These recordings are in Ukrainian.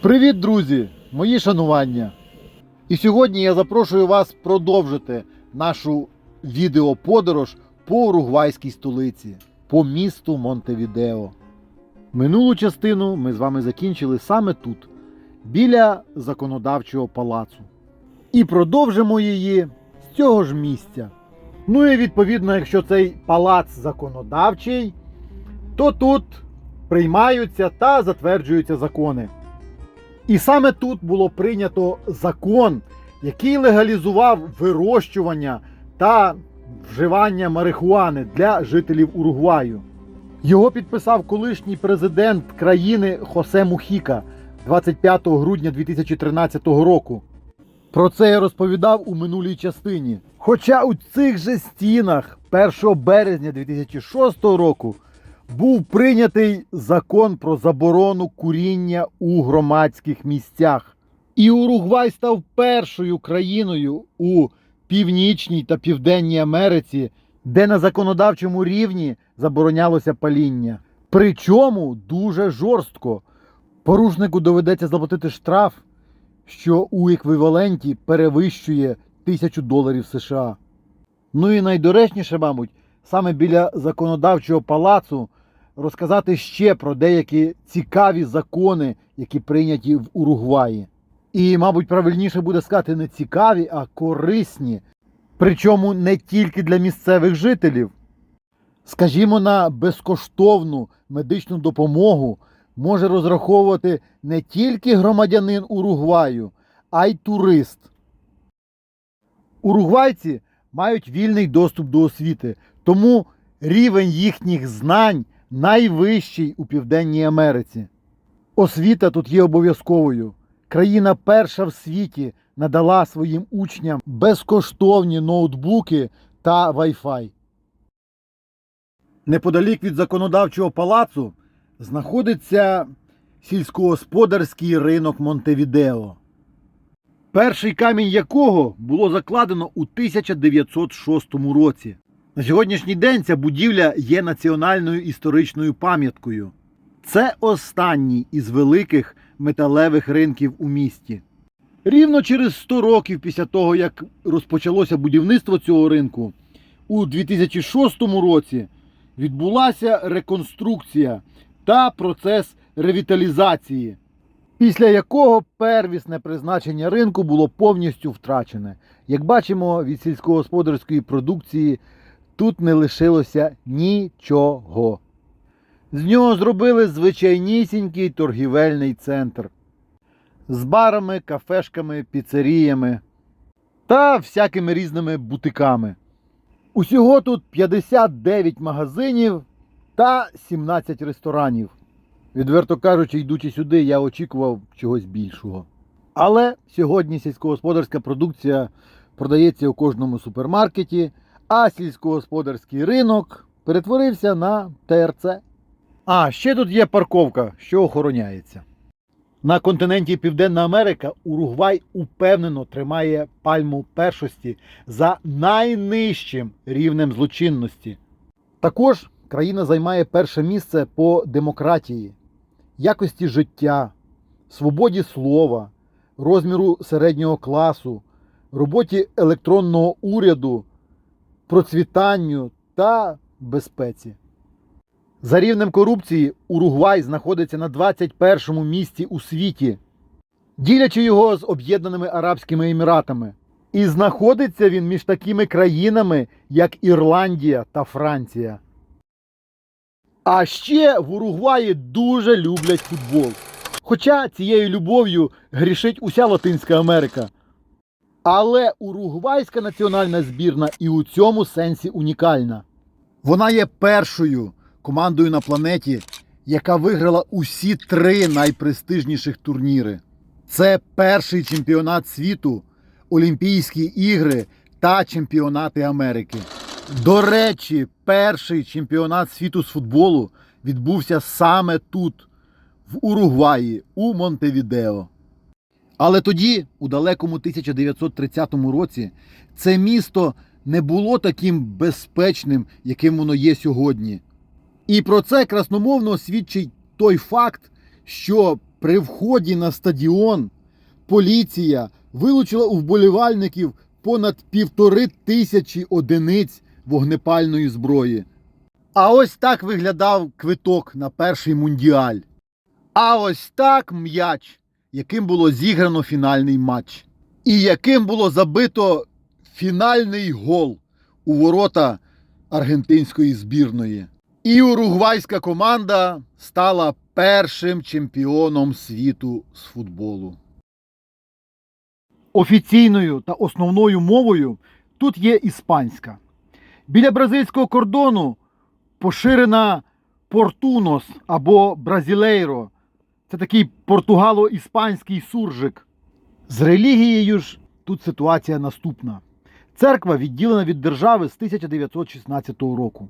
Привіт, друзі! Мої шанування! І сьогодні я запрошую вас продовжити нашу відеоподорож по уругвайській столиці, по місту Монтевідео. Минулу частину ми з вами закінчили саме тут, біля законодавчого палацу. І продовжимо її з цього ж місця. Ну і відповідно, якщо цей палац законодавчий, то тут приймаються та затверджуються закони. І саме тут було прийнято закон, який легалізував вирощування та вживання марихуани для жителів Уругваю. Його підписав колишній президент країни Хосе Мухіка 25 грудня 2013 року. Про це я розповідав у минулій частині. Хоча у цих же стінах 1 березня 2006 року був прийнятий закон про заборону куріння у громадських місцях. І Уругвай став першою країною у Північній та Південній Америці, де на законодавчому рівні заборонялося паління. Причому дуже жорстко. Порушнику доведеться заплатити штраф, що у еквіваленті перевищує тисячу доларів США. Ну і найдоречніше, мабуть, саме біля законодавчого палацу розказати ще про деякі цікаві закони, які прийняті в Уругваї. І, мабуть, правильніше буде сказати не цікаві, а корисні. Причому не тільки для місцевих жителів. Скажімо, на безкоштовну медичну допомогу може розраховувати не тільки громадянин Уругваю, а й турист. Уругвайці мають вільний доступ до освіти, тому рівень їхніх знань найвищий у Південній Америці. Освіта тут є обов'язковою. Країна перша в світі надала своїм учням безкоштовні ноутбуки та Wi-Fi. Неподалік від законодавчого палацу знаходиться сільськогосподарський ринок Монтевідео. Перший камінь якого було закладено у 1906 році. На сьогоднішній день ця будівля є національною історичною пам'яткою. Це останній із великих металевих ринків у місті. Рівно через 100 років після того, як розпочалося будівництво цього ринку, у 2006 році відбулася реконструкція та процес ревіталізації, після якого первісне призначення ринку було повністю втрачене. Як бачимо, від сільськогосподарської продукції тут не лишилося нічого. З нього зробили звичайнісінький торгівельний центр з барами, кафешками, піцеріями та всякими різними бутиками. Усього тут 59 магазинів та 17 ресторанів. Відверто кажучи, йдучи сюди, я очікував чогось більшого. Але сьогодні сільськогосподарська продукція продається у кожному супермаркеті, а сільськогосподарський ринок перетворився на ТРЦ. А ще тут є парковка, що охороняється. На континенті Південна Америка Уругвай упевнено тримає пальму першості за найнижчим рівнем злочинності. Також країна займає перше місце по демократії, якості життя, свободі слова, розміру середнього класу, роботі електронного уряду, процвітанню та безпеці. За рівнем корупції Уругвай знаходиться на 21-му місці у світі, ділячи його з Об'єднаними Арабськими Еміратами. І знаходиться він між такими країнами, як Ірландія та Франція. А ще в Уругваї дуже люблять футбол. Хоча цією любов'ю грішить уся Латинська Америка. Але уругвайська національна збірна і у цьому сенсі унікальна. Вона є першою командою на планеті, яка виграла усі три найпрестижніших турніри. Це перший чемпіонат світу, Олімпійські ігри та чемпіонати Америки. До речі, перший чемпіонат світу з футболу відбувся саме тут, в Уругваї, у Монтевідео. Але тоді, у далекому 1930 році, це місто не було таким безпечним, яким воно є сьогодні. І про це красномовно свідчить той факт, що При вході на стадіон поліція вилучила у вболівальників понад півтори тисячі одиниць вогнепальної зброї. А ось так виглядав квиток на перший мундіаль. А ось так м'яч, яким було зіграно фінальний матч. І яким було забито фінальний гол у ворота аргентинської збірної. І уругвайська команда стала першим чемпіоном світу з футболу. Офіційною та основною мовою тут є іспанська. Біля бразильського кордону поширена портунос або бразілейро. Це такий португало-іспанський суржик. З релігією ж тут ситуація наступна. Церква відділена від держави з 1916 року.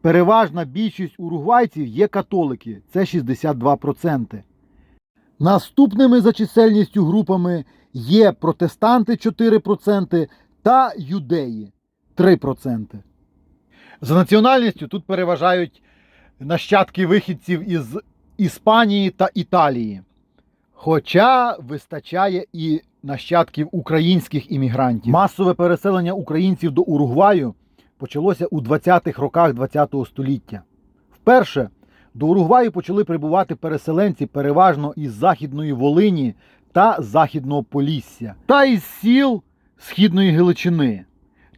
Переважна більшість уругвайців є католики, це 62%. Наступними за чисельністю групами є протестанти 4% та юдеї 3%. За національністю тут переважають нащадки вихідців із Іспанії та Італії. Хоча вистачає і нащадків українських іммігрантів. Масове переселення українців до Уругваю почалося у 20-х роках ХХ століття. Вперше до Уругваю почали прибувати переселенці переважно із Західної Волині та Західного Полісся, та із сіл Східної Галичини.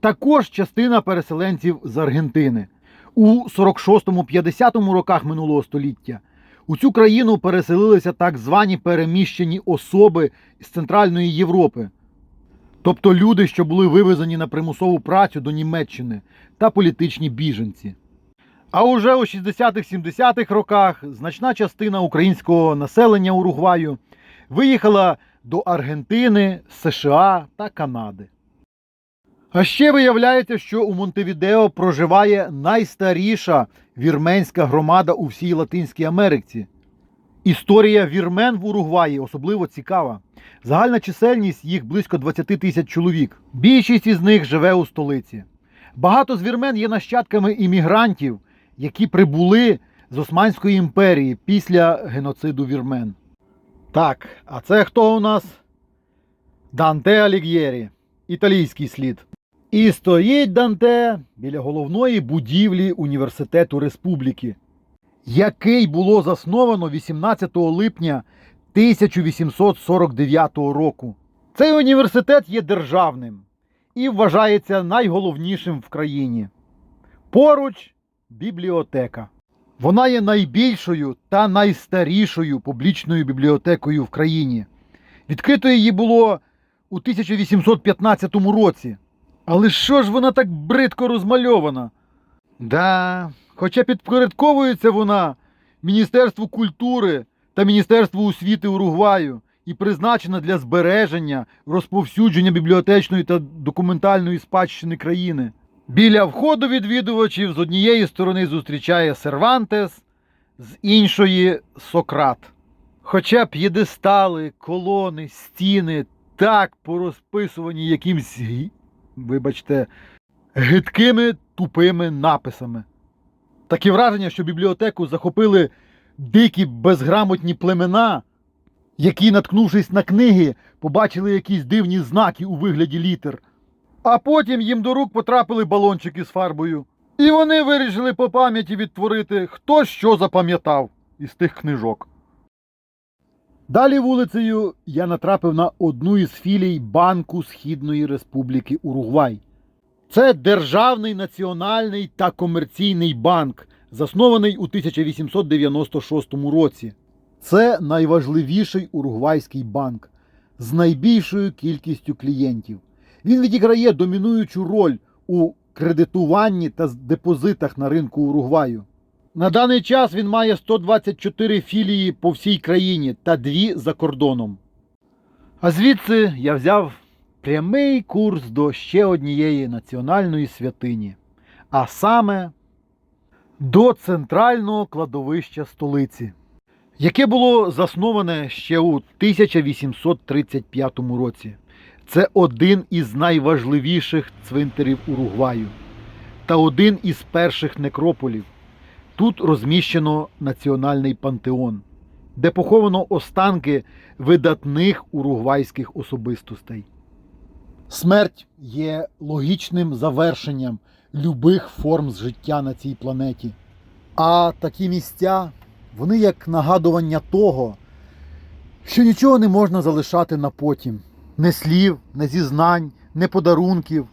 Також частина переселенців з Аргентини. У 46-50 роках минулого століття у цю країну переселилися так звані переміщені особи з Центральної Європи, тобто люди, що були вивезені на примусову працю до Німеччини та політичні біженці. А уже у 60-70-х роках значна частина українського населення Уругваю виїхала до Аргентини, США та Канади. А ще виявляється, що у Монтевідео проживає найстаріша вірменська громада у всій Латинській Америці. Історія вірмен в Уругваї особливо цікава. Загальна чисельність їх близько 20 тисяч чоловік. Більшість із них живе у столиці. Багато з вірмен є нащадками іммігрантів, які прибули з Османської імперії після геноциду вірмен. Так, а це хто у нас? Данте Аліг'єрі, італійський слід. І стоїть Данте біля головної будівлі Університету Республіки, який було засновано 18 липня 1849 року. Цей університет є державним і вважається найголовнішим в країні. Поруч бібліотека. Вона є найбільшою та найстарішою публічною бібліотекою в країні. Відкрито її було у 1815 році. Але що ж вона так бридко розмальована? Да, хоча підпорядковується вона Міністерству культури та Міністерству освіти Уругваю і призначена для збереження, розповсюдження бібліотечної та документальної спадщини країни. Біля входу відвідувачів з однієї сторони зустрічає Сервантес, з іншої Сократ. Хоча п'єдестали, колони, стіни так порозписувані якимсь, вибачте, гидкими тупими написами. Таке враження, що бібліотеку захопили дикі безграмотні племена, які, наткнувшись на книги, побачили якісь дивні знаки у вигляді літер. А потім їм до рук потрапили балончики з фарбою. І вони вирішили по пам'яті відтворити, хто що запам'ятав із тих книжок. Далі вулицею я натрапив на одну із філій Банку Східної Республіки Уругвай. Це державний національний та комерційний банк, заснований у 1896 році. Це найважливіший уругвайський банк з найбільшою кількістю клієнтів. Він відіграє домінуючу роль у кредитуванні та депозитах на ринку Уругваю. На даний час він має 124 філії по всій країні та дві за кордоном. А звідси я взяв прямий курс до ще однієї національної святині, а саме до центрального кладовища столиці, яке було засноване ще у 1835 році. Це один із найважливіших цвинтарів Уругваю та один із перших некрополів. Тут розміщено національний пантеон. де поховано останки видатних уругвайських особистостей. Смерть є логічним завершенням любих форм життя на цій планеті. А такі місця, вони як нагадування того, що нічого не можна залишати на потім. Не слів, не зізнань, не подарунків,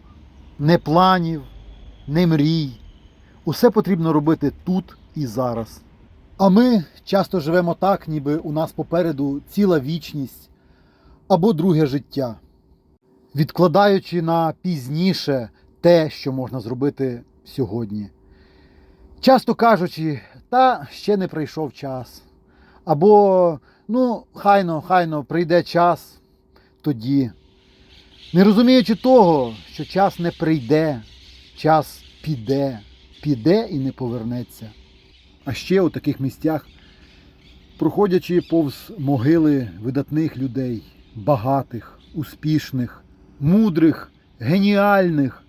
не планів, не мрій. Усе потрібно робити тут і зараз. А ми часто живемо так, ніби у нас попереду ціла вічність або друге життя, відкладаючи на пізніше те, що можна зробити сьогодні. Часто кажучи, та ще не прийшов час. Або, ну, хайно, хайно, прийде час тоді. Не розуміючи того, що час не прийде, час піде, піде і не повернеться. А ще у таких місцях, проходячи повз могили видатних людей, багатих, успішних, мудрих, геніальних,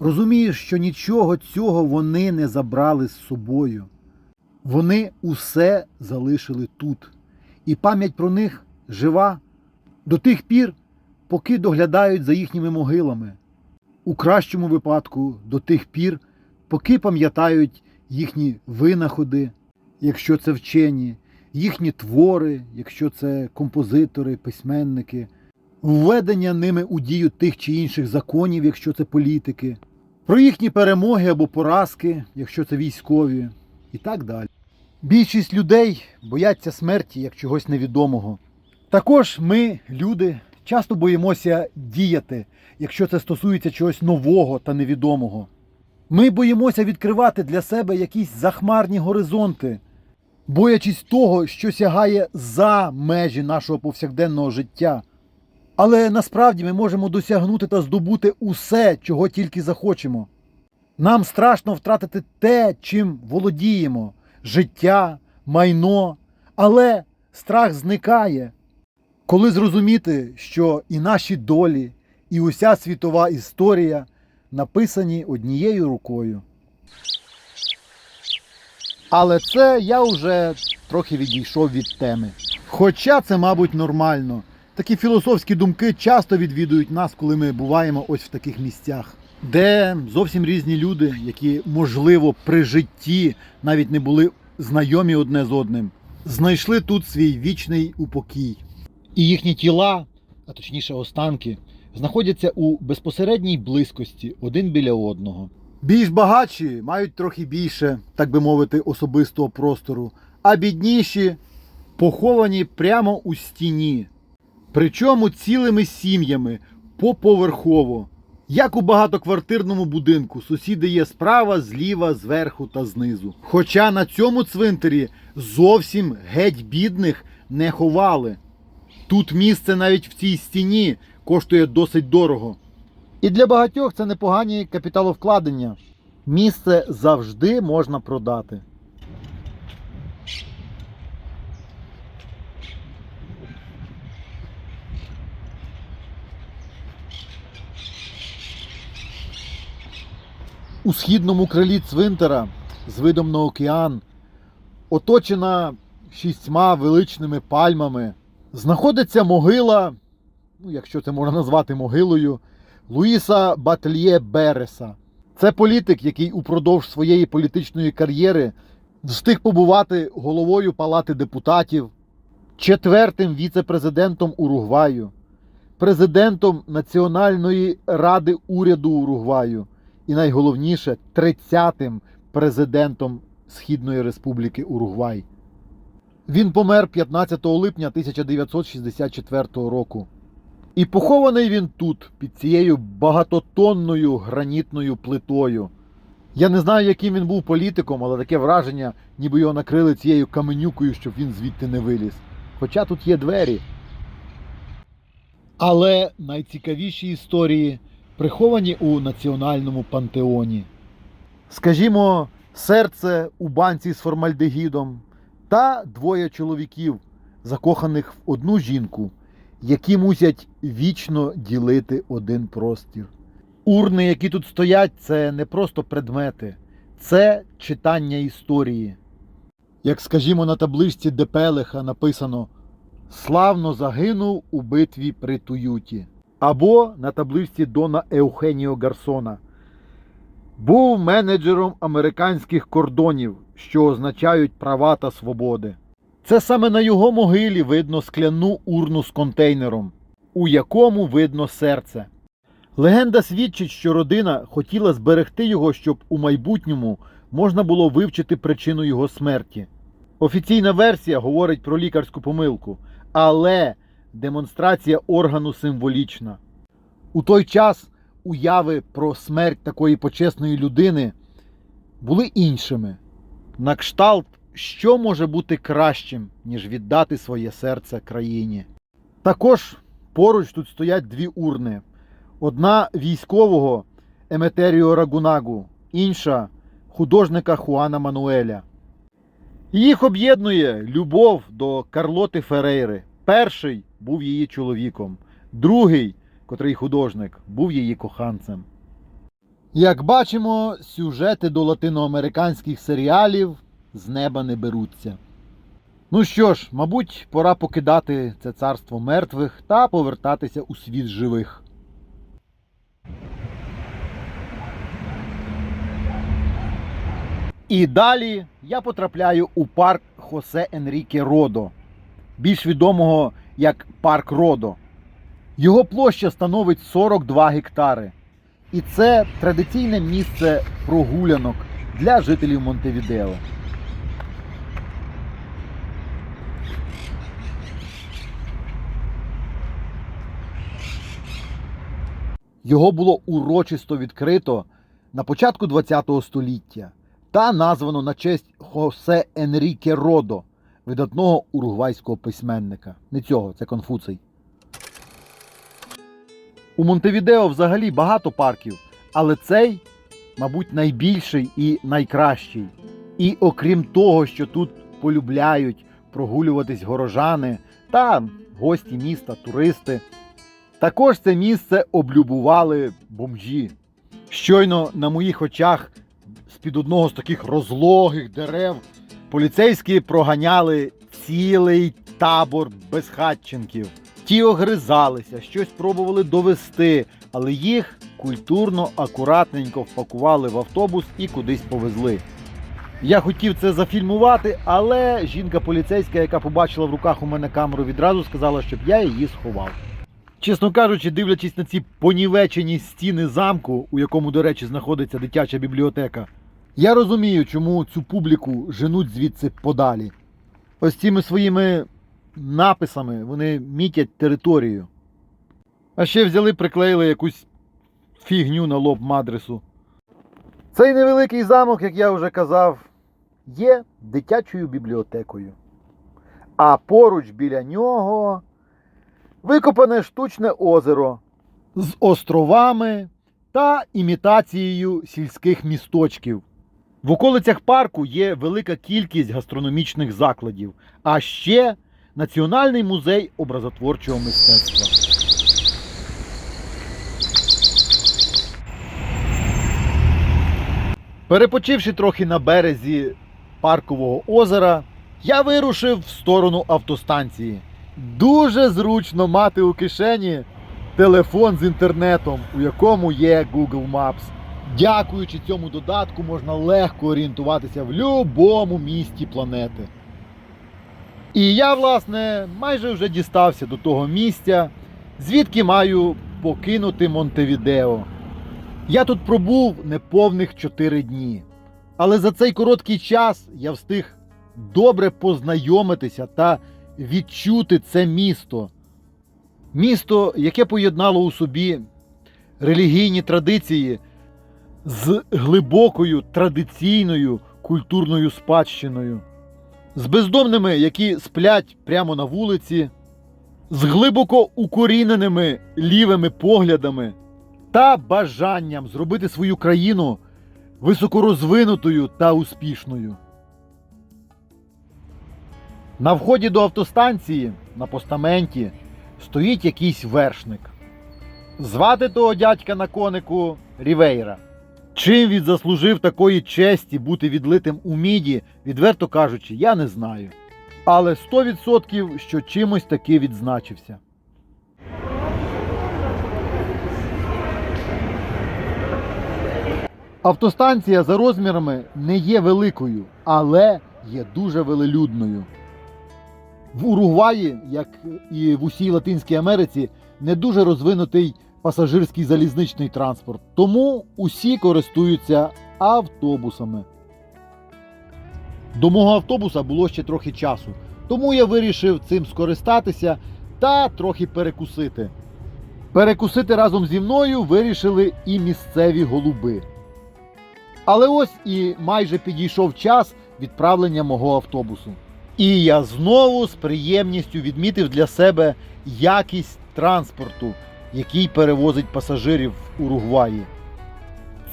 розумієш, що нічого цього вони не забрали з собою. Вони усе залишили тут. І пам'ять про них жива до тих пір, поки доглядають за їхніми могилами. У кращому випадку до тих пір, поки пам'ятають їхні винаходи, якщо це вчені, їхні твори, якщо це композитори, письменники, введення ними у дію тих чи інших законів, якщо це політики, про їхні перемоги або поразки, якщо це військові, і так далі. Більшість людей бояться смерті як чогось невідомого. Також ми, люди, часто боїмося діяти, якщо це стосується чогось нового та невідомого. Ми боїмося відкривати для себе якісь захмарні горизонти, боячись того, що сягає за межі нашого повсякденного життя. Але насправді ми можемо досягнути та здобути усе, чого тільки захочемо. Нам страшно втратити те, чим володіємо життя, майно, але страх зникає. Коли зрозуміти, що і наші долі, і уся світова історія написані однією рукою. Але це я вже трохи відійшов від теми. Хоча це, мабуть, нормально. Такі філософські думки часто відвідують нас, коли ми буваємо ось в таких місцях, де зовсім різні люди, які, можливо, при житті навіть не були знайомі одне з одним, знайшли тут свій вічний упокій. І їхні тіла, а точніше останки, знаходяться у безпосередній близькості один біля одного. Більш багатші мають трохи більше, так би мовити, особистого простору, а бідніші поховані прямо у стіні. Причому цілими сім'ями поповерхово. Як у багатоквартирному будинку, сусіди є справа, зліва, зверху та знизу. Хоча на цьому цвинтарі зовсім геть бідних не ховали. Тут місце навіть в цій стіні коштує досить дорого. І для багатьох це непогані капіталовкладення. Місце завжди можна продати. У східному крилі цвинтара з видом на океан, оточена шістьма величними пальмами, знаходиться могила, ну, якщо це можна назвати могилою, Луїса Батлє Береса. Це політик, який упродовж своєї політичної кар'єри встиг побувати головою Палати депутатів, четвертим віце-президентом Уругваю, президентом Національної ради уряду Уругваю і найголовніше 30-тим президентом Східної Республіки Уругвай. Він помер 15 липня 1964 року. І похований він тут, під цією багатотонною гранітною плитою. Я не знаю, яким він був політиком, але таке враження, ніби його накрили цією каменюкою, щоб він звідти не виліз. Хоча тут є двері. Але найцікавіші історії приховані у національному пантеоні. Скажімо, серце у банці з формальдегідом та двоє чоловіків, закоханих в одну жінку, які мусять вічно ділити один простір. Урни, які тут стоять, це не просто предмети, це читання історії. Як скажімо, на табличці Депелеха написано Славно загинув у битві при Туюті. Або на табличці Дона Еухеніо Гарсона. Був менеджером американських кордонів, що означають права та свободи. Це саме на його могилі видно скляну урну з контейнером, у якому видно серце. Легенда свідчить, що родина хотіла зберегти його, щоб у майбутньому можна було вивчити причину його смерті. Офіційна версія говорить про лікарську помилку, але демонстрація органу символічна. У той час уяви про смерть такої почесної людини були іншими. На кшталт, що може бути кращим, ніж віддати своє серце країні. Також поруч тут стоять дві урни: одна військового Еметеріо Рагунагу, інша художника Хуана Мануеля. Їх об'єднує любов до Карлоти Ферейри. Перший був її чоловіком, другий, котрий художник, був її коханцем. Як бачимо, сюжети до латиноамериканських серіалів з неба не беруться. Ну що ж, мабуть, пора покидати це царство мертвих та повертатися у світ живих. І далі я потрапляю у парк Хосе Енріке Родо, більш відомого як Парк Родо. Його площа становить 42 гектари. І це традиційне місце прогулянок для жителів Монтевідео. Його було урочисто відкрито на початку ХХ століття та названо на честь Хосе Енріке Родо, видатного уругвайського письменника. Не цього, це Конфуций. У Монтевідео взагалі багато парків, але цей, мабуть, найбільший і найкращий. І окрім того, що тут полюбляють прогулюватись горожани та гості міста, туристи, також це місце облюбували бомжі. Щойно на моїх очах з-під одного з таких розлогих дерев поліцейські проганяли цілий табор безхатченків. Ті огризалися, щось пробували довести, але їх культурно, акуратненько впакували в автобус і кудись повезли. Я хотів це зафільмувати, але жінка поліцейська, яка побачила в руках у мене камеру, відразу сказала, щоб я її сховав. Чесно кажучи, дивлячись на ці понівечені стіни замку, у якому, до речі, знаходиться дитяча бібліотека, я розумію, чому цю публіку женуть звідси подалі. Ось цими своїми написами вони мітять територію. А ще взяли, приклеїли якусь фігню на лоб мадресу. Цей невеликий замок, як я вже казав, є дитячою бібліотекою. А поруч біля нього викопане штучне озеро з островами та імітацією сільських місточків. В околицях парку є велика кількість гастрономічних закладів, а ще Національний музей образотворчого мистецтва. Перепочивши трохи на березі паркового озера, я вирушив в сторону автостанції. Дуже зручно мати у кишені телефон з інтернетом, у якому є Google Maps. Дякуючи цьому додатку, можна легко орієнтуватися в будь-якому місті планети. І я, власне, майже вже дістався до того місця, звідки маю покинути Монтевідео. Я тут пробув неповних 4 дні. Але за цей короткий час я встиг добре познайомитися та відчути це місто. Місто, яке поєднало у собі релігійні традиції з глибокою традиційною культурною спадщиною, з бездомними, які сплять прямо на вулиці, з глибоко укоріненими лівими поглядами та бажанням зробити свою країну високорозвинутою та успішною. На вході до автостанції на постаменті стоїть якийсь вершник. Звати того дядька на конику Рівейра. Чим він заслужив такої честі бути відлитим у міді, відверто кажучи, я не знаю. Але 100% що чимось таки відзначився. Автостанція за розмірами не є великою, але є дуже велелюдною. В Уругваї, як і в усій Латинській Америці, не дуже розвинутий пасажирський залізничний транспорт, тому усі користуються автобусами. До мого автобуса було ще трохи часу, тому я вирішив цим скористатися та трохи перекусити. Перекусити разом зі мною вирішили і місцеві голуби. Але ось і майже підійшов час відправлення мого автобусу. І я знову з приємністю відмітив для себе якість транспорту, який перевозить пасажирів в Уругваї.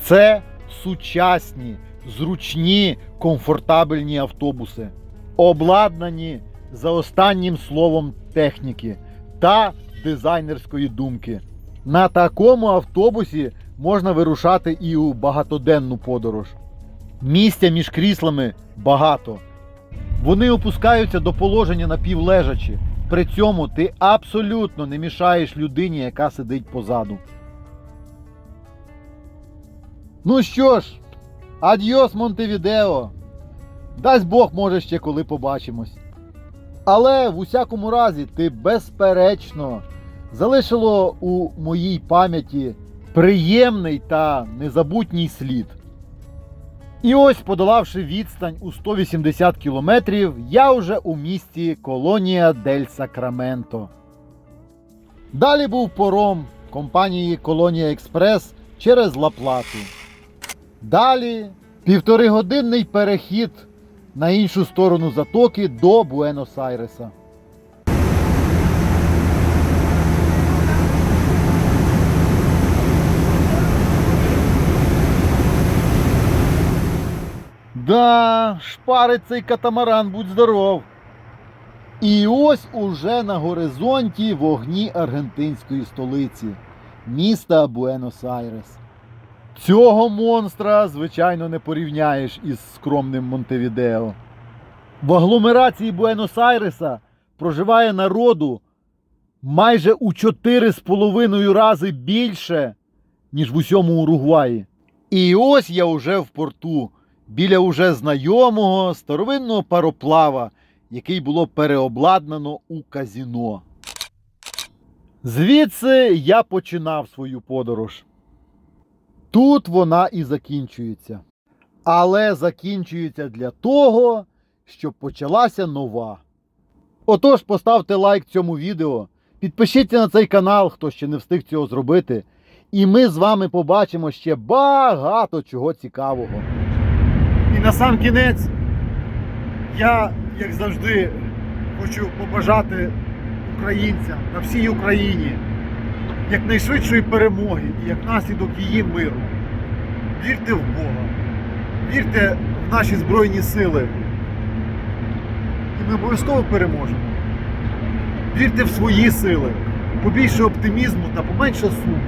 Це сучасні, зручні, комфортабельні автобуси, обладнані за останнім словом техніки та дизайнерської думки. На такому автобусі можна вирушати і у багатоденну подорож. Місця між кріслами багато. Вони опускаються до положення напівлежачі. При цьому ти абсолютно не мішаєш людині, яка сидить позаду. Ну що ж, адьос, Монтевідео. Дасть Бог, може, ще коли побачимось. Але в усякому разі, ти безперечно залишило у моїй пам'яті приємний та незабутній слід. І ось, подолавши відстань у 180 кілометрів, я вже у місті Колонія Дель Сакраменто. Далі був пором компанії Колонія Експрес через Ла-Плату. Далі півторигодинний перехід на іншу сторону затоки до Буенос-Айреса. Да, шпарить цей катамаран, будь здоров. І ось уже на горизонті вогні аргентинської столиці, міста Буенос-Айрес. Цього монстра, звичайно, не порівняєш із скромним Монтевідео. В агломерації Буенос-Айреса проживає народу майже у 4,5 рази більше, ніж в усьому Уругваї. І ось я уже в порту, біля уже знайомого старовинного пароплава, який було переобладнано у казіно. Звідси я починав свою подорож. Тут вона і закінчується. Але закінчується для того, щоб почалася нова. Отож, поставте лайк цьому відео, підпишіться на цей канал, хто ще не встиг цього зробити. І ми з вами побачимо ще багато чого цікавого. І на сам кінець я, як завжди, хочу побажати українцям та всій Україні якнайшвидшої перемоги і як наслідок її миру. Вірте в Бога, вірте в наші Збройні Сили. І ми обов'язково переможемо. Вірте в свої сили, побільше оптимізму та поменше суму.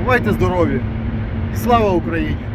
Бувайте здорові і слава Україні!